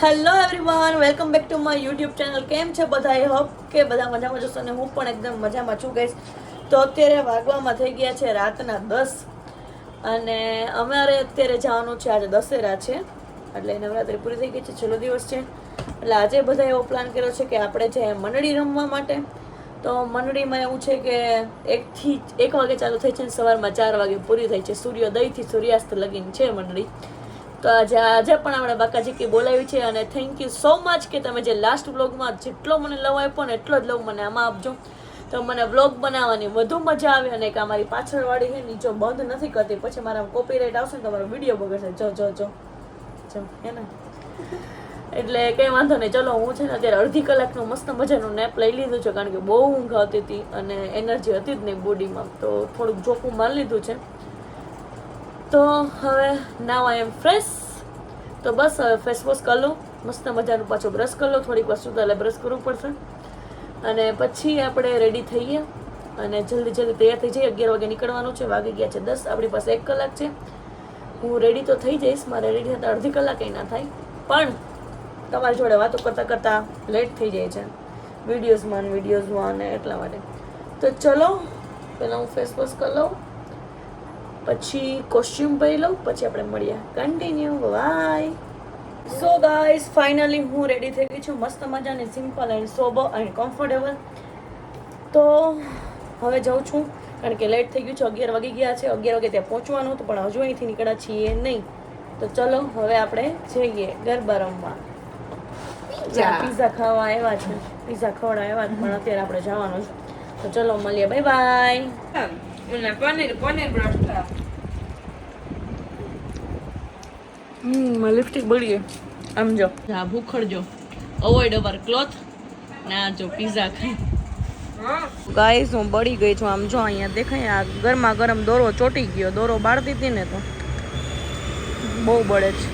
Hello everyone welcome back to my YouTube channel કેમ છે બધા? એ હોપ કે બધા મજામાં જશો અને હું પણ એકદમ મજામાં છું ગઈશ તો અત્યારે વાગવામાં થઈ ગયા છે રાતના દસ અને અમારે અત્યારે જવાનું છે આજે દશેરા છે. એટલે નવરાત્રી પૂરી થઈ ગઈ છે, છેલ્લો દિવસ છે. એટલે આજે બધા એવો પ્લાન કર્યો છે કે આપણે જે મંડળી રમવા માટે. તો મંડળીમાં એવું છે કે એકથી એક વાગે ચાલુ થઈ છે અને સવારમાં ચાર વાગે પૂરી થઈ છે. સૂર્યોદયથી સૂર્યાસ્ત લગીન છે મંડળી. તો આજે આજે પણ આપણે બાકાજીકી બોલાવી છે અને થેન્ક યુ સો મચ કે તમે જે લાસ્ટ વ્લોગમાં જેટલો મને લવ આપ્યો ને એટલો જ લવ મને આમાં આપજો. તો મને વ્લોગ બનાવવાની વધુ મજા આવે અને કે અમારી પાછળવાળી છે, નીચો બંધ નથી કરતી. પછી મારા કોપીરાઇટ આવશે ને તો મારો વીડિયો બગડશે. જો જો જો. જો હે ને. એટલે કંઈ વાંધો નહીં. ચલો, હું છે ને અત્યારે અડધી કલાકનું મસ્ત મજાનું નેપ લઈ લીધું છે, કારણ કે બહુ ઊંઘ આવતી હતી અને એનર્જી હતી જ નહીં બોડીમાં તો થોડુંક જોખું મારી લીધું છે. તો હવે નાવ આઈ એમ ફ્રેશ તો બસ હવે ફેસ વોશ કરી લઉં. મસ્ત મજાનું પાછું બ્રશ કરી લઉં. થોડીક વાર સુધારે બ્રશ કરવું પડશે. અને પછી આપણે રેડી થઈએ. અને જલ્દી જલ્દી તૈયાર થઈ જઈએ. અગિયાર વાગે નીકળવાનું છે. વાગી ગયા છે દસ. આપણી પાસે એક કલાક છે. હું રેડી તો થઈ જઈશ. મારે રેડી થતાં અડધી કલાક ના થાય. પણ તમારી જોડે વાતો કરતાં કરતાં લેટ થઈ જાય છે. વિડીયોઝમાં વિડીયોઝમાં અને એટલા માટે. તો ચલો, પહેલાં હું ફેસ વોશ કરી લઉં. પછી કોસ્ચ્યુમ પહેરી લઉં પછી આપણે મળીએ. Continue bye so guys finally હું રેડી થઈ ગઈ છું. મસ્ત મજાની simple and sober and comfortable તો હવે જાઉં છું કારણ કે લેટ થઈ ગયું છે. અગિયાર વાગી ગયા છે. અગિયાર વાગે ત્યાં પહોંચવાનું હતું પણ હજુ અહીંથી નીકળ્યા છીએ નહીં. તો ચલો હવે આપણે જઈએ ગરબા રમવા. પીઝા. ખાવા આવ્યા છે. પીઝા ખવડાવવા આવ્યા છે, પણ અત્યારે આપણે જવાનું છે. તો ચલો મળીએ. બાય બાય પનીર પનીર બ્રોસ્ટા હમ લિપસ્ટિક બળી ગઈ આમ જો. હા ભૂખડજો. અવોઇડ અવર ક્લોથ ના જો પીઝા ખાઈ ગાઈસ હું બળી ગઈ છું. આમ જો અહીંયા દેખાય આ ગરમા ગરમ દોરો ચોટી ગયો. દોરો બાળતી હતી ને તો. બહુ બળે છે.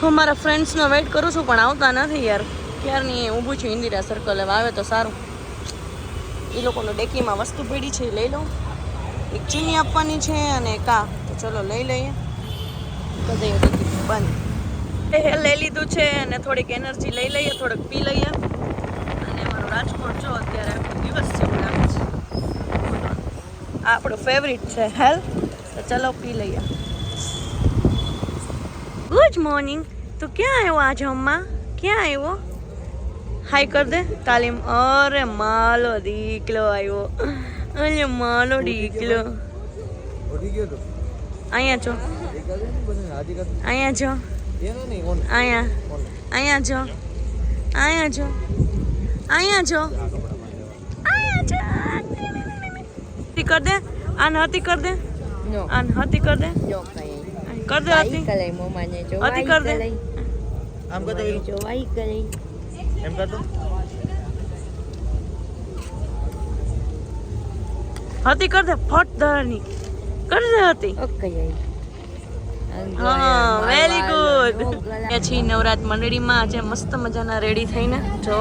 હું મારા ફ્રેન્ડ્સનો વેઇટ કરું છું પણ આવતા નથી યાર. ક્યારની ઊભું છું ઇન્દિરા સર્કલ હવે આવે તો સારું. એ લોકોનો ડેકીમાં વસ્તુ પડી છે એ લઈ લઉં. એક ચીની આપવાની છે અને તો ચલો લઈ લઈએ. બંધ એ લઈ લીધું છે અને થોડીક એનર્જી લઈ લઈએ થોડુંક પી લઈએ. અને અમારું રાજકોટ જો અત્યારે દિવસ લાગે છે. આ આપણું ફેવરિટ છે હેલ? તો ચલો પી લઈએ. ગુડ મોર્નિંગ તો ક્યાં આવ્યો આ જમવા? ક્યાં આવ્યો? હાય કર દે. તાલીમ. અરે માલો દીકલો આવ્યો. અરે માલો દીકલો. ગયો તો. અહીંયા જો. અહીંયા જો. એનો નહીં ઓન અહીંયા. અહીંયા જો. અહીંયા જો. અહીંયા જો. અહીંયા જો. હતી કર દે. આન હતી કર દે. આન હતી કર દે. કર દે હતી. જો હતી કર દે. આમ કર જો જોવાઈ કરી એમ કરતો? હતી કર દે. ફટ ધરની. કર દે હતી. ઓકે. હા વેરી ગુડ પછી નવરાત મંડળીમાં આજે મસ્ત મજાના રેડી થઈને. જો.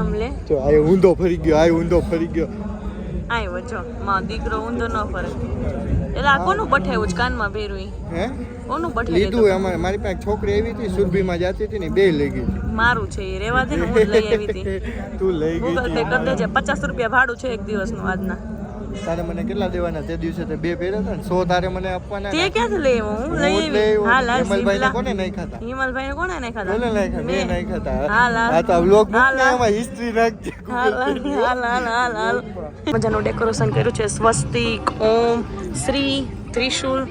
અમલે જો આ ઊંધો ફરી ગયો આ ઊંધો ફરી ગયો. આય જો. માં દીકરો ઊંધો ન ફરે. આ કોનું બઠાયું છે કાનમાં પહેર્યું હે? કોનું લીધું બઠાયું અમારે મારી પાસે છોકરી આવી હતી સુરભીમાં જતી હતી ને બે લઈ ગઈ મારું છે એ રેવા દે ને હું લઈ આવી હતી. તું લઈ ગઈ ગૂગલ પે કરી દેજે પચાસ રૂપિયા ભાડું છે એક દિવસનું આજના. હતી. તારે મને કેટલા દેવાના? તે દિવસે તે બે પહેર્યા હતા ને. સો તારે મને આપવાના તે ક્યાંથી લઈ આવ્યો હું લઈ લઈ આવી. હા લાલ હિમલભાઈને સિમલા કોને નહીં ખાતા હિમલભાઈ કોને નહીં ખાતા કોને નહીં ખાતા મેં. નહીં ખાતા હા, લાલ. આ તો વ્લોગ મૂક ને એમાં હિસ્ટ્રી નાખજે હાલ હાલ હાલ હાલ હાલ મજાનું ડેકોરેશન કર્યું છે. સ્વસ્તિક ઓમ શ્રી ત્રિશુલ.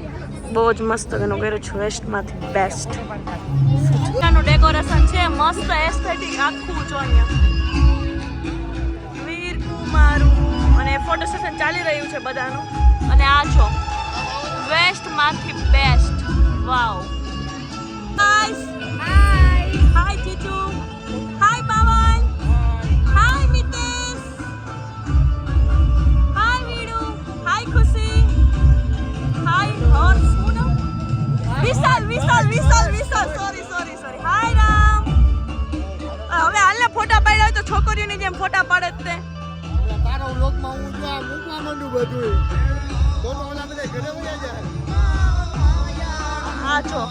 બહુ જ મસ્ત એનું કર્યું છે. વેસ્ટમાંથી બેસ્ટનું ડેકોરેશન છે. મસ્ત એસ્થેટિક આખું જો અહીંયા. અને ફોટો સેશન ચાલી રહ્યું છે બધાનું. અને આ છો. વેસ્ટમાંથી બેસ્ટ વાવ ગાઈસ હાય હાય ચીચુ હાય પવન હાય મિતેશ હાય વીડુ હાય ખુશી હાય ઓર શું Vishal Vishal Vishal Vishal sorry sorry sorry હાય રામ હવે હાલને ફોટા પાડ્યા હોય તો છોકરીઓની જેમ ફોટા પાડે જ તે. માંડું બધું. તો ઓલા બધા ઘરે વયા જાય હા, જો.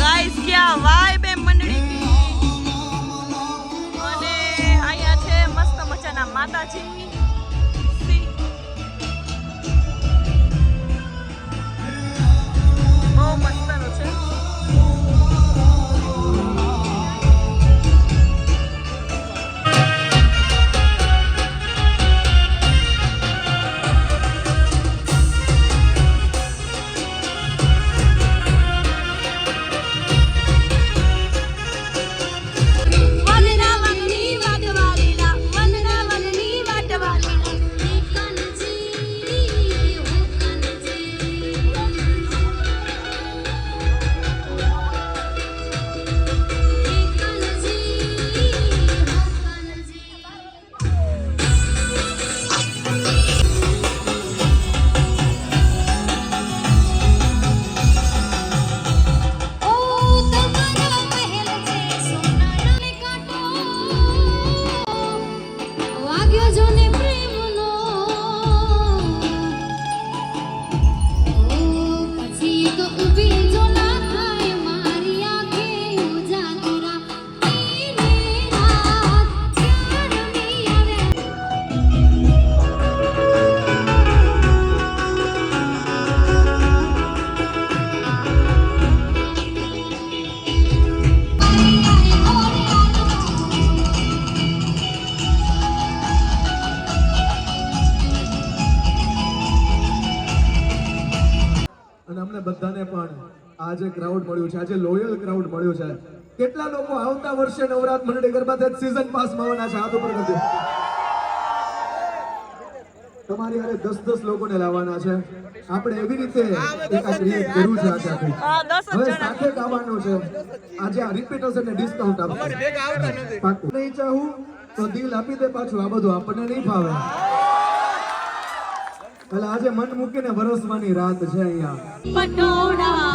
ગાઈસ ક્યાં વાઇબ એ મંડળી અને અહીંયા છે મસ્ત મજાના માતાજી. ક્રાઉડ મળ્યું છે. આજે લોયલ ક્રાઉડ મળ્યું છે. કેટલા લોકો આવતા વર્ષે નવરાત મંડળી ગરબા સીઝન પાસ માવાના છે. હાથ ઉપર કરજો. તમારી હારે દસ દસ લોકોને લાવવાના છે. આપણે એવી રીતે એક આ ક્રિએટ કર્યું છે આજે હવે સાથે ગાવાનું છે. આજે આ રિપીટ હશે ને ડિસ્કાઉન્ટ આપશે પાકું. નહીં ચાહું તો દિલ આપી દે પાછું. આ બધું આપણને નહીં ફાવે. એટલે આજે મન મૂકીને વરસવાની રાત છે અહીંયા. પટોળા.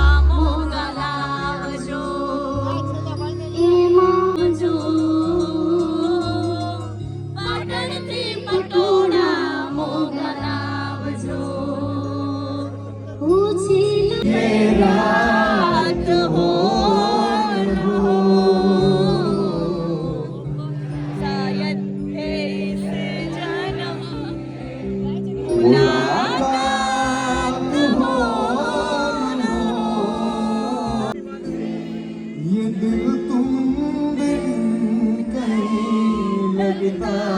Amen.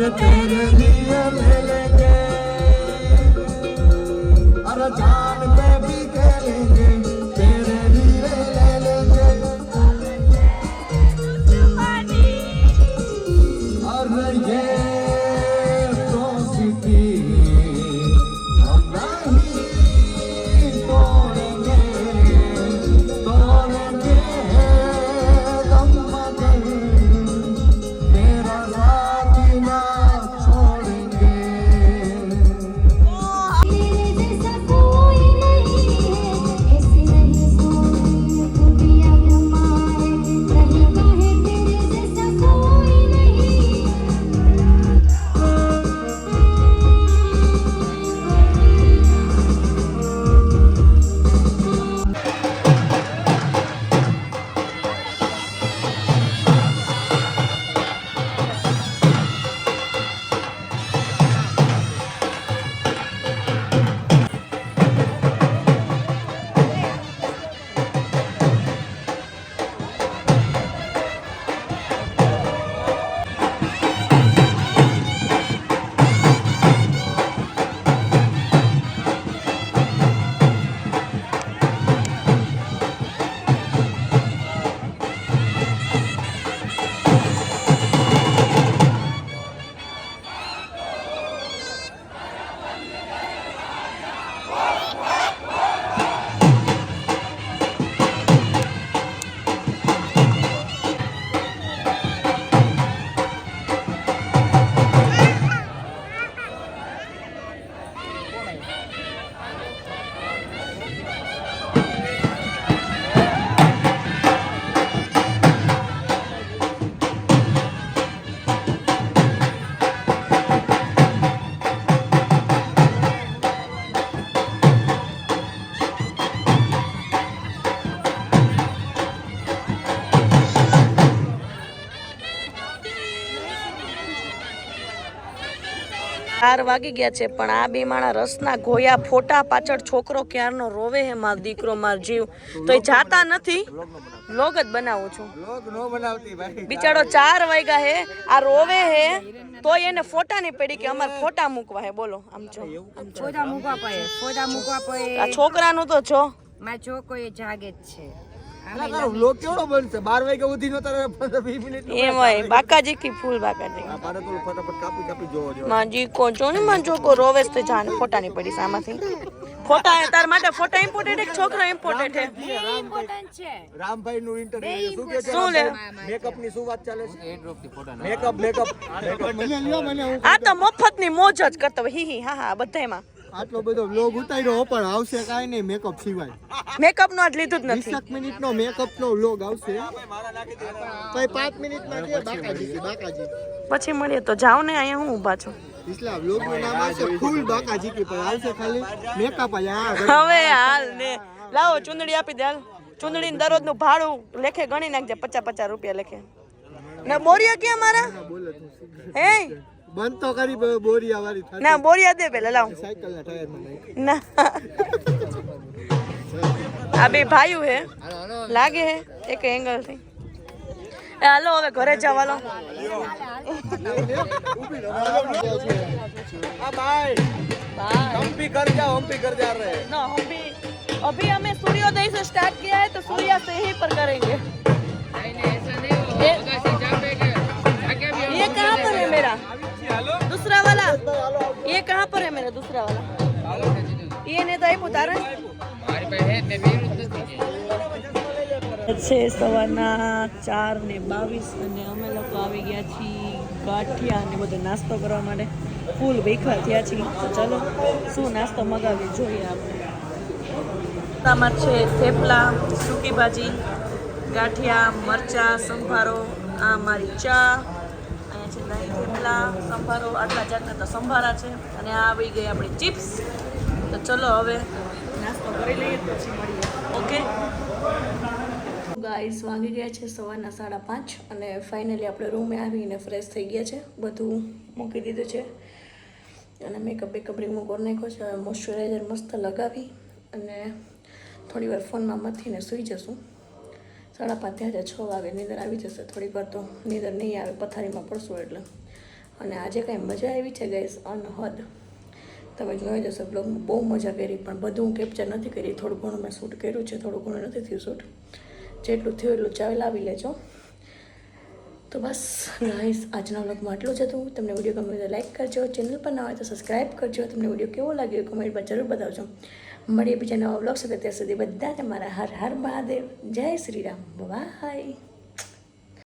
तेरे लिए ले ચાર વાગી ગયા છે પણ આ બે માણા રસના ગોયા ફોટા પાછળ છોકરો ક્યારનો રોવે હે માર દીકરો માર જીવ? તો એ જાતા નથી? લોગ જ બનાવું છું. લોક નો બનાવતી ભાઈ. બિચારો ચાર વાગ્યા હે આ રોવે હે તોય એને ફોટા ની પડી કે અમારે ફોટા મૂકવા હે. બોલો આમ જો આમ જો. ફોટા મૂકવા પડે ફોટા મૂકવા પડે. આ છોકરાનું તો જો. મારા છોકરો એ જાગે જ છે. બાકાજી કી ફૂલ બાકાજી. માજી કો જો ને તો જાને ફોટા ની પડી આમાંથી. ફોટા તાર માટે ફોટા ઇમ્પોર્ટન્ટ એક છોકરો ઇમ્પોર્ટન્ટ હે ઇમ્પોર્ટન્ટ છે. રામભાઈ નું ઇન્ટરવ્યુ શું કે શું લે? મેકઅપની શું વાત ચાલે છે? મેકઅપ મેકઅપ મને લ્યો મને આ તો મફતની મોજ જ કરતો હી હા હા બધાયમાં. આટલો બધો વ્લોગ ઉતાર્યો પણ આવશે કાંઈ નહીં મેકઅપ સિવાય. મેકઅપ નો આટલી જ નથી. 20 મિનિટ નો મેકઅપ નો વ્લોગ આવશે. કઈ 5 મિનિટમાં છે બાકાજી બાકાજી. પછી મળીએ તો જાવ ને અહીંયા હું ઊભા છું. ઇસ્લા વ્લોગનું નામ આવશે ફૂલ બાકાજી કે પણ આવશે ખાલી મેકઅપ આ હવે હાલ ને. લાવો ચુંદડી આપી દે હાલ. ચુંદડી દરરોજનું ભાડું લેખે ગણી નાખજે પચાસ પચાસ રૂપિયા લેખે. ને બોરિયા ક્યાં મારા? હે? બંધ તો કરી બ- બોરિયા વાળી થતી ના બોરિયા દે પેલા લાવ સાયકલ ના ટાયર માં નાખી. ના આ બે ભાઈઓ હે લાગે હે એક એંગલ થી એ હાલો હવે ઘરે જવાલો આ ભાઈ हम भी कर जाओ हम भी कर जा रहे हैं ना हम भी अभी हमें सूर्योदय से स्टार्ट किया है तो सूर्या से ही पर करेंगे ये ये આપ્યું તારે છે સવારના ચાર ને બાવીસ અને અમે લોકો આવી ગયા છીએ ગાંઠિયા ને બધો નાસ્તો કરવા માટે. ફૂલ ભેખા થયા છીએ. તો ચાલો શું નાસ્તો મગાવી જોઈએ આપણે. તામાં છે થેપલા સૂકી ભાજી ગાંઠિયા મરચા સંભારો આ મારી ચા અહીંયા છે દહીં થેપલા સંભારો આટલા જાતના તો સંભારા છે. અને આ આવી ગઈ આપણી ચિપ્સ. તો ચલો હવે નાસ્તો કરી લઈએ પછી મળીએ. ઓકે? ગાઈસ વાગી ગયા છે સવારના સાડા પાંચ અને ફાઇનલી આપણે રૂમે આવીને ફ્રેશ થઈ ગયા છે. બધું મૂકી દીધું છે અને મેકઅપ બેકઅપ રિમૂવ કરી નાખ્યો છે. હવે મોઇશ્ચરાઇઝર મસ્ત લગાવી અને થોડી વાર ફોનમાં મથીને સૂઈ જશું. સાડા પાંચ થયા છ વાગે નીંદર આવી જશે. થોડીક વાર તો નીંદર નહીં આવે પથારીમાં પડશું એટલે. અને આજે કાંઈ મજા આવી છે ગાઈસ? અનહદ. તમે જોઈ જશો બ્લોગમાં બહુ મજા કરી, પણ બધું હું કેપ્ચર નથી કરી. થોડું ઘણું મેં શૂટ કર્યું છે, થોડું ઘણું નથી થયું શૂટ જેટલું થયું એટલું ચાવી લાવી લેજો. તો બસ ગાઈસ આજના વ્લોગમાં આટલું જ હતું. તમને વીડિયો ગમે તો લાઈક કરજો. ચેનલ પર ના હોય તો સબસ્ક્રાઈબ કરજો. તમને વીડિયો કેવો લાગ્યો કમેન્ટમાં જરૂર બતાવજો. મળીએ બીજા નવા વ્લોગ સાથે. ત્યાં સુધી બધા તમારા હર હર મહાદેવ. જય શ્રી રામ. બાય